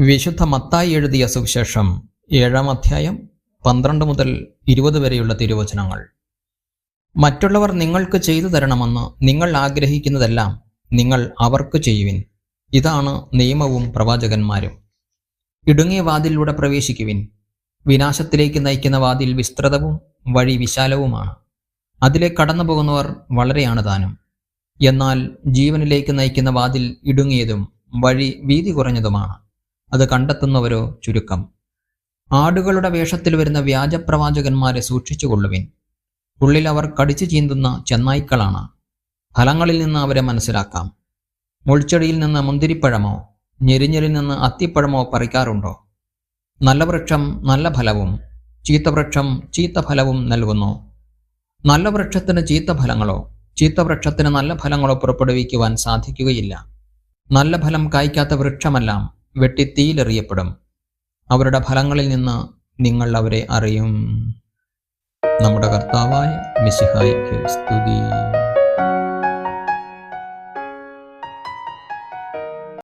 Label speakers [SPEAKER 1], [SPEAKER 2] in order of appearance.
[SPEAKER 1] വിശുദ്ധ മത്തായി എഴുതിയ സുവിശേഷം ഏഴാം അധ്യായം പന്ത്രണ്ട് മുതൽ ഇരുപത് വരെയുള്ള തിരുവചനങ്ങൾ. മറ്റുള്ളവർ നിങ്ങൾക്ക് ചെയ്തു തരണമെന്ന് നിങ്ങൾ ആഗ്രഹിക്കുന്നതെല്ലാം നിങ്ങൾ അവർക്ക് ചെയ്യുവിൻ. ഇതാണ് നിയമവും പ്രവാചകന്മാരും. ഇടുങ്ങിയ വാതിലൂടെ പ്രവേശിക്കുവിൻ. വിനാശത്തിലേക്ക് നയിക്കുന്ന വാതിൽ വിസ്തൃതവും വഴി വിശാലവുമാണ്. അതിലെ കടന്നു പോകുന്നവർ വളരെയാണ് താനും. എന്നാൽ ജീവനിലേക്ക് നയിക്കുന്ന വാതിൽ ഇടുങ്ങിയതും വഴി വീതി കുറഞ്ഞതുമാണ്. അത് കണ്ടെത്തുന്നവരോ ചുരുക്കം. ആടുകളുടെ വേഷത്തിൽ വരുന്ന വ്യാജപ്രവാചകന്മാരെ സൂക്ഷിച്ചുകൊള്ളുവിൻ ഉള്ളിൽ അവർ കടിച്ചു ചീന്തുന്ന ചെന്നായ്ക്കളാണ്. ഫലങ്ങളിൽ നിന്ന് അവരെ മനസ്സിലാക്കാം. മുൾച്ചെടിയിൽ നിന്ന് മുന്തിരിപ്പഴമോ ഞെരിഞ്ഞലിൽ നിന്ന് അത്തിപ്പഴമോ പറിക്കാറുണ്ടോ? നല്ല വൃക്ഷം നല്ല ഫലവും ചീത്ത വൃക്ഷം ചീത്ത ഫലവും നൽകുന്നു. നല്ല വൃക്ഷത്തിന് ചീത്ത ഫലങ്ങളോ ചീത്ത വൃക്ഷത്തിന് നല്ല ഫലങ്ങളോ പുറപ്പെടുവിക്കുവാൻ സാധിക്കുകയില്ല. നല്ല ഫലം കായ്ക്കാത്ത വൃക്ഷമെല്ലാം. വെട്ടി തീയിലെറിയപ്പെടും അവരുടെ ഫലങ്ങളിൽ നിന്ന് നിങ്ങൾ അവരെ അറിയും. നമ്മുടെ കർത്താവായ മിശിഹായിക്ക് സ്തുതി.